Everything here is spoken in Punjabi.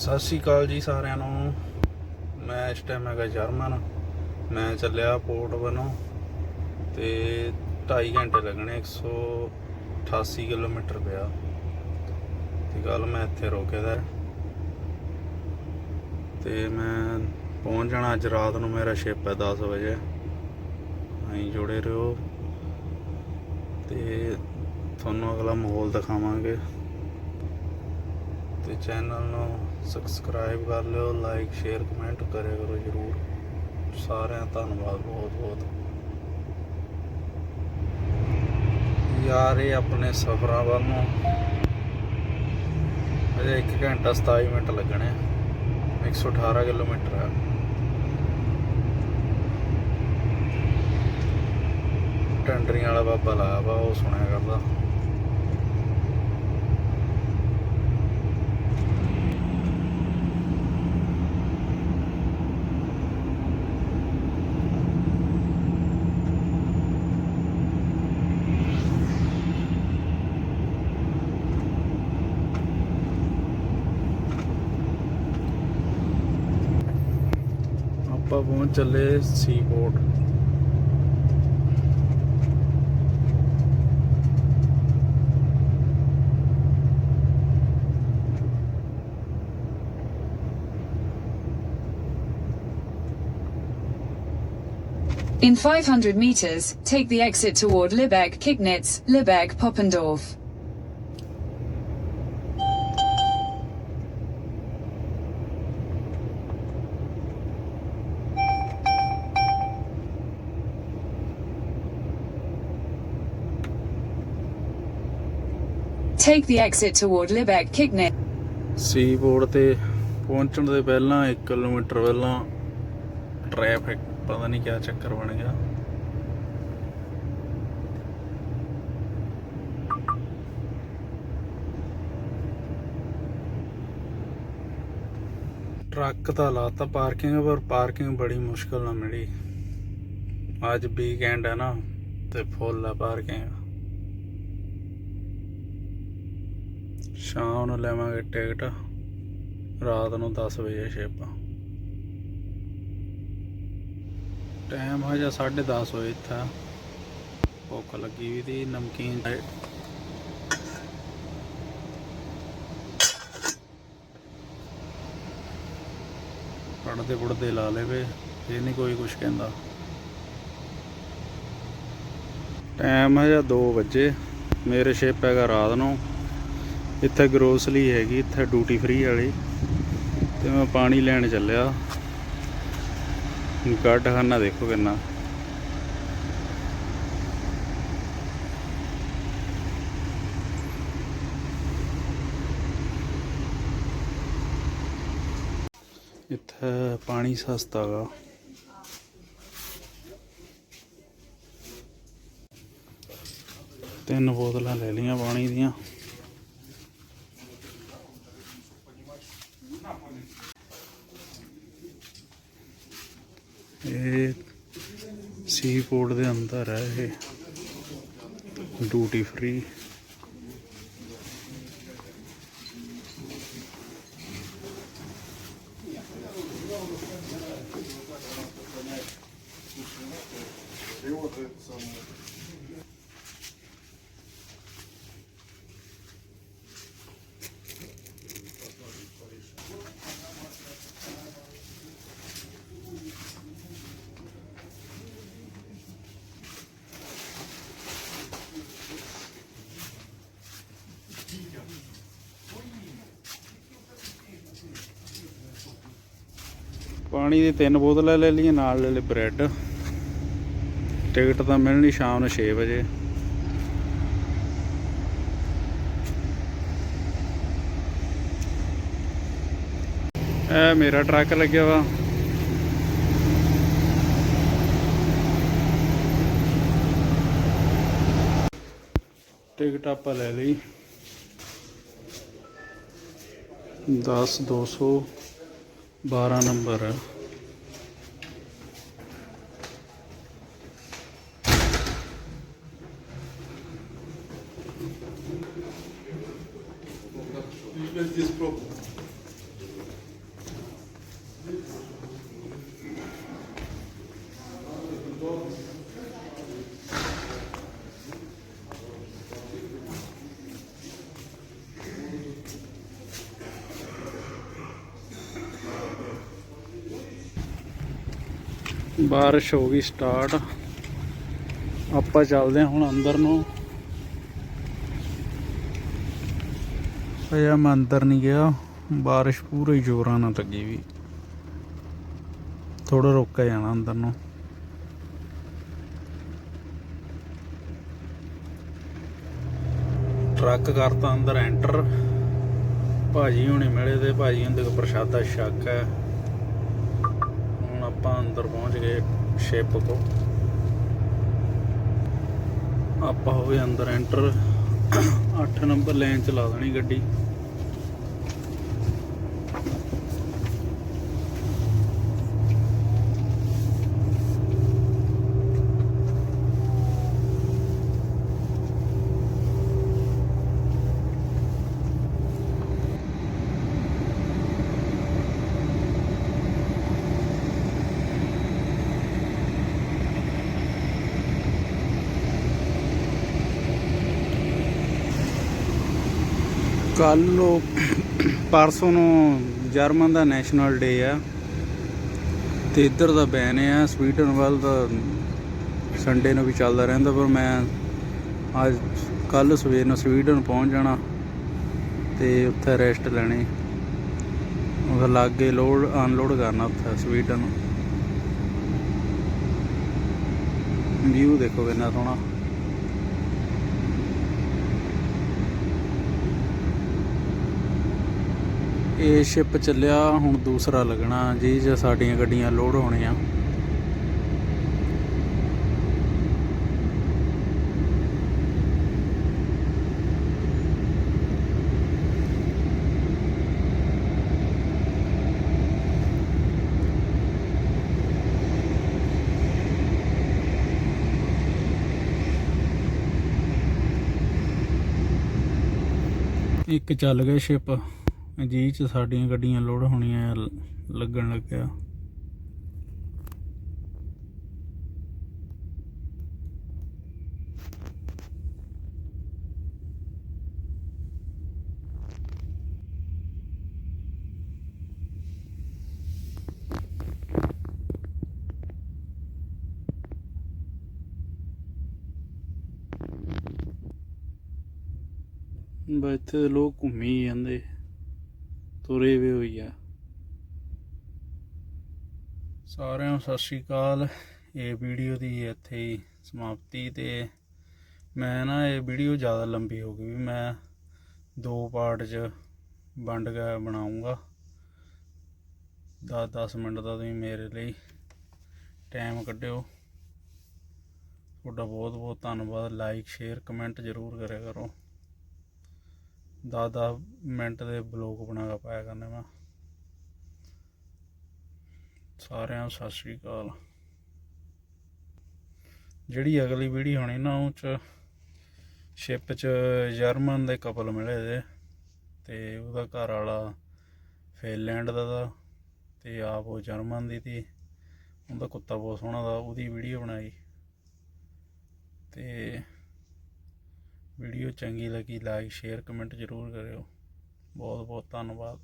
ਸਤਿ ਸ਼੍ਰੀ ਅਕਾਲ ਜੀ ਸਾਰਿਆਂ ਨੂੰ। ਮੈਂ ਇਸ ਟਾਈਮ ਹੈਗਾ ਜਰਮਨ। ਮੈਂ ਚੱਲਿਆ ਪੋਰਟ ਵੱਲੋਂ ਤੇ 2.5 ਘੰਟੇ ਲੱਗਣੇ 188 ਕਿਲੋਮੀਟਰ ਪਿਆ। ਤੇ ਕੱਲ ਮੈਂ ਇੱਥੇ ਰੋਕੇ ਦਾ। ਤੇ ਮੈਂ ਪਹੁੰਚ ਜਾਣਾ ਅੱਜ ਰਾਤ ਨੂੰ, ਮੇਰਾ ਸ਼ਿਪ ਹੈ 10 ਵਜੇ। ਅਸੀਂ ਜੁੜੇ ਰਹੋ। ਤੇ ਤੁਹਾਨੂੰ ਅਗਲਾ ਮਾਹੌਲ ਦਿਖਾਵਾਂਗੇ। ਤੇ ਚੈਨਲ ਨੂੰ ਸਬਸਕ੍ਰਾਈਬ ਕਰ ਲਿਓ ਲਾਈਕ ਸ਼ੇਅਰ ਕਮੈਂਟ ਕਰਿਆ ਕਰੋ ਜਰੂਰ। ਸਾਰਿਆਂ ਦਾ ਧੰਨਵਾਦ ਬਹੁਤ ਬਹੁਤ। ਯਾਰ, ਇਹ ਆਪਣੇ ਸਫ਼ਰਾਂ ਵੱਲ ਨੂੰ ਅਜੇ 1 ਘੰਟਾ 27 ਮਿੰਟ ਲੱਗਣੇ ਆ। 118 ਕਿਲੋਮੀਟਰ ਹੈ ਟੰਡਰੀਆਂ ਵਾਲਾ ਬਾਬਾ ਲਾਇਆ ਵਾ ਉਹ ਸੁਣਿਆ ਕਰਦਾ। ਆਪਾਂ ਪਹੁੰਚ ਚੱਲੇ ਸੀ port In 500 meters, take the exit toward Liebig, Kignitz, Liebig, Poppendorf. Take the exit toward Liebig, Kignitz. ਸੀ ਤੇ ਪਹੁੰਚਣ ਦੇ ਪਹਿਲਾਂ 1 ਕਿਲੋਮੀਟਰ ਪਹਿਲਾਂ ਟ੍ਰੈਫਿਕ ਪਤਾ ਨਹੀਂ ਕਿਆ ਚੱਕਰ ਬਣ ਗਿਆ। ਟਰੱਕ ਤਾਂ ਲਾਤਾ ਪਾਰਕਿੰਗ ਪਰ ਪਾਰਕਿੰਗ ਬੜੀ ਮੁਸ਼ਕਲ ਨਾਲ ਮਿਲੀ। ਅੱਜ ਵੀਕਐਂਡ ਹੈ ਨਾ ਤੇ ਫੁੱਲ ਆ ਪਾਰਕਿੰਗ ਸ਼ਾਮ ਨੂੰ ਲੈਵਾਂਗੇ ਟਿਕਟ। ਰਾਤ ਨੂੰ 10 ਵਜੇ ਸ਼ਿਪ। ਟਾਈਮ ਹਜੇ 10:30 ਹੋਏ ਇੱਥੇ। ਭੁੱਖ ਲੱਗੀ ਵੀ ਤੀ ਨਮਕੀਨ ਪੜਦੇ ਪੜਦੇ ਲਾ ਲੇਵੇ ਇਹ ਨਹੀਂ ਕੋਈ ਕੁਝ ਕਹਿੰਦਾ। ਟਾਈਮ ਹੈ ਹਜੇ 2 ਵਜੇ। ਮੇਰੇ ਸ਼ਿਪ ਹੈਗਾ ਰਾਤ ਨੂੰ। ਇੱਥੇ ਗਰੋਸਰੀ ਹੈਗੀ, ਇੱਥੇ ਡਿਊਟੀ ਫ੍ਰੀ ਵਾਲੀ। ਤੇ ਮੈਂ ਪਾਣੀ ਲੈਣ ਚੱਲਿਆ। ਗੱਡ ਖਾਨਾ ਦੇਖੋ ਕਿੰਨਾ। ਇੱਥੇ ਪਾਣੀ ਸਸਤਾ ਗਾ। ਤਿੰਨ ਬੋਤਲਾਂ ਲੈ ਲਈਆਂ ਪਾਣੀ ਦੀਆਂ ਇਹ ਸੀਪੋਰਟ ਦੇ ਅੰਦਰ ਹੈ ਇਹ। ਡਿਊਟੀ ਫ੍ਰੀ ਪਾਣੀ ਦੀ ਤਿੰਨ ਬੋਤਲਾਂ ਲੈ ਲਈਆਂ, ਨਾਲ ਲੈ ਲਈ ਬ੍ਰੈਡ। ਟਿਕਟ ਤਾਂ ਮਿਲਣੀ ਸ਼ਾਮ ਨੂੰ 6 ਵਜੇ। ਇਹ ਮੇਰਾ ਟਰੱਕ ਲੱਗਿਆ ਵਾ। ਟਿਕਟ ਆਪਾਂ ਲੈ ਲਈ। 10 200 12 ਨੰਬਰ। ਬਾਰਿਸ਼ ਹੋ ਗਈ ਸਟਾਰਟ ਆਪਾਂ ਚੱਲਦੇ ਹਾਂ ਹੁਣ ਅੰਦਰ ਨੂੰ। ਅਜਾ ਮੈਂ ਅੰਦਰ ਨਹੀਂ ਗਿਆ। ਬਾਰਿਸ਼ ਪੂਰੇ ਜ਼ੋਰਾਂ ਨਾਲ ਲੱਗੀ ਵੀ। ਥੋੜਾ ਰੁਕ ਜਾਣਾ ਅੰਦਰ ਨੂੰ। ਟਰੱਕ ਕਰਤਾ ਅੰਦਰ ਐਂਟਰ ਭਾਜੀ ਹੁਣੇ ਮਿਲੇ ਤੇ ਭਾਜੀ ਹੁੰਦੇ ਕੋ ਪ੍ਰਸ਼ਾਦਾ ਸ਼ੱਕ ਹੈ। ਆਪਾਂ ਅੰਦਰ ਪਹੁੰਚ ਗਏ ਸ਼ਿਪ ਕੋ ਆਪਾਂ ਹੋਵੇ ਅੰਦਰ ਐਂਟਰ 8 ਨੰਬਰ ਲਾਈਨ ਚਲਾ ਦੇਣੀ ਗੱਡੀ। ਕੱਲ ਪਰਸੋਂ ਨੂੰ ਜਰਮਨ ਦਾ ਨੈਸ਼ਨਲ ਡੇ ਆ। ਤੇ ਇੱਧਰ ਦਾ ਬੈਨ ਆ, ਸਵੀਡਨ ਵੱਲ ਦਾ ਸੰਡੇ ਨੂੰ ਵੀ ਚੱਲਦਾ ਰਹਿੰਦਾ, ਪਰ ਮੈਂ ਅੱਜ ਕੱਲ ਸਵੇਰ ਨੂੰ ਸਵੀਡਨ ਪਹੁੰਚ ਜਾਣਾ ਤੇ ਉੱਥੇ ਰੈਸਟ ਲੈਣੀ। ਉਹਦਾ ਲਾਗੇ ਲੋਡ ਅਨਲੋਡ ਕਰਨਾ ਉੱਥੇ ਸਵੀਡਨ ਵਿਊ ਦੇਖੋ ਕਿੰਨਾ ਸੋਹਣਾ। ਇਹ ਸ਼ਿਪ ਚੱਲਿਆ, ਹੁਣ ਦੂਸਰਾ ਲੱਗਣਾ। ਜੀ, ਜੇ ਸਾਡੀਆਂ ਗੱਡੀਆਂ ਲੋਡ ਹੋਣੀਆਂ। ਇੱਕ ਚੱਲ ਗਏ ਸ਼ਿਪ ਜੀ ਚ ਸਾਡੀਆਂ ਗੱਡੀਆਂ ਲੋਡ ਹੋਣੀਆਂ ਲੱਗਣ ਲੱਗਿਆ। ਬਸ ਇੱਥੇ ਲੋਕ ਘੁੰਮੀ ਜਾਂਦੇ। ਤੁਰੇ ਵੀ ਹੋਈ ਆ। ਸਾਰਿਆਂ ਨੂੰ ਸਤਿ ਸ਼੍ਰੀ ਅਕਾਲ। ਇਹ ਵੀਡੀਓ ਦੀ ਇੱਥੇ ਹੀ ਸਮਾਪਤੀ ਤੇ ਮੈਂ ਨਾ ਇਹ ਵੀਡੀਓ ਜ਼ਿਆਦਾ ਲੰਬੀ ਹੋ ਗਈ ਵੀ ਮੈਂ ਦੋ ਪਾਰਟ 'ਚ ਵੰਡ ਕੇ ਬਣਾਉਂਗਾ। 10-10 ਮਿੰਟ ਦਾ ਤੁਸੀਂ ਮੇਰੇ ਲਈ ਟਾਈਮ ਕੱਢਿਓ। ਤੁਹਾਡਾ ਬਹੁਤ ਬਹੁਤ ਧੰਨਵਾਦ। ਲਾਈਕ, ਸ਼ੇਅਰ, ਕਮੈਂਟ ਜ਼ਰੂਰ ਕਰਿਆ ਕਰੋ। ਦਸ ਦਸ ਮਿੰਟ ਦੇ ਬਲੌਗ ਬਣਾ ਕੇ ਪਾਇਆ ਕਰਨੇ ਮੈਂ। ਸਾਰਿਆਂ ਨੂੰ ਸਤਿ ਸ਼੍ਰੀ ਅਕਾਲ। ਜਿਹੜੀ ਅਗਲੀ ਵੀਡੀਓ ਹੋਣੀ ਨਾ, ਉਹ ਚ ਸ਼ਿਪ ਚ ਜਰਮਨ ਦੇ ਕਪਲ ਮਿਲੇ ਦੇ ਤੇ ਉਹਦਾ ਘਰ ਵਾਲਾ ਫਿਨਲੈਂਡ ਦਾ ਦਾ ਤੇ ਆਪ ਉਹ ਜਰਮਨ ਦੀ ਤੀ। ਉਹਦਾ ਕੁੱਤਾ ਬਹੁਤ ਸੋਹਣਾ ਦਾ ਉਹਦੀ ਵੀਡੀਓ ਬਣਾਈ। ਤੇ ਵੀਡੀਓ ਚੰਗੀ ਲੱਗੀ ਲਾਈਕ ਸ਼ੇਅਰ ਕਮੈਂਟ ਜ਼ਰੂਰ ਕਰਿਓ। ਬਹੁਤ ਬਹੁਤ ਧੰਨਵਾਦ।